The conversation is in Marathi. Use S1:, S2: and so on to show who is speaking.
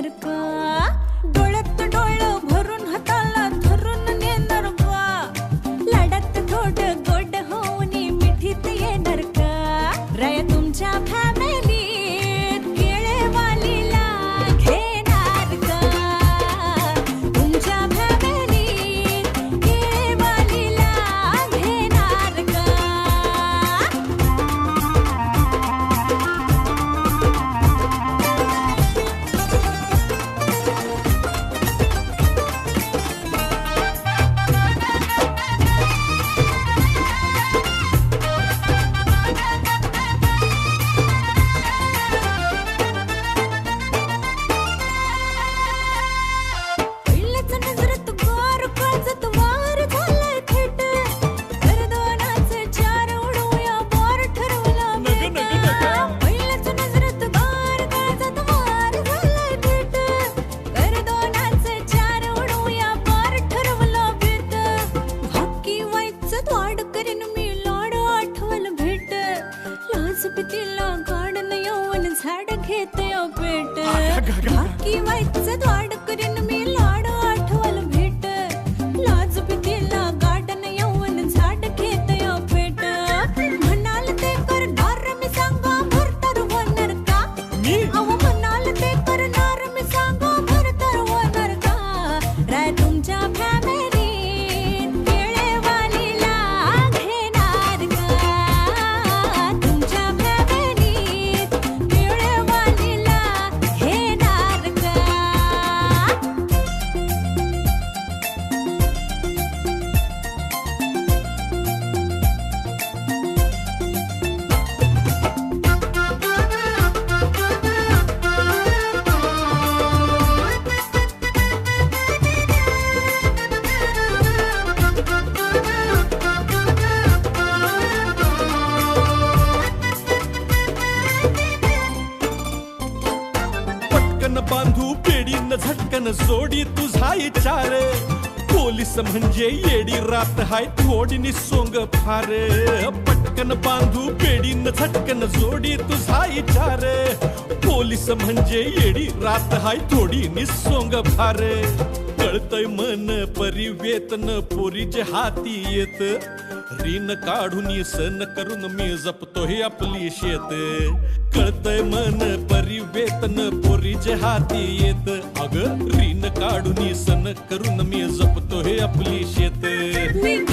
S1: कर घेते पेट. बाकी वाईटच वाढ करीन
S2: मी बांधू पेडीन झटकन जोडी तुझा चार पोलीस म्हणजे येडी रात हाय थोडी सोंग फार. पटकन बांधू पेडीन झटकन जोडी तुझा चार पोलीस म्हणजे येडी रात हाय थोडी सोंग फार. कळतय मन परिवेतन पोरीचे हाती येत. ऋण काढून सण करून मी जपतोय आपली शेत. कळतय मन परिवेतन पोरीचे हाती येत. अग ऋण काढून सण करून मी जपतोय आपली शेत.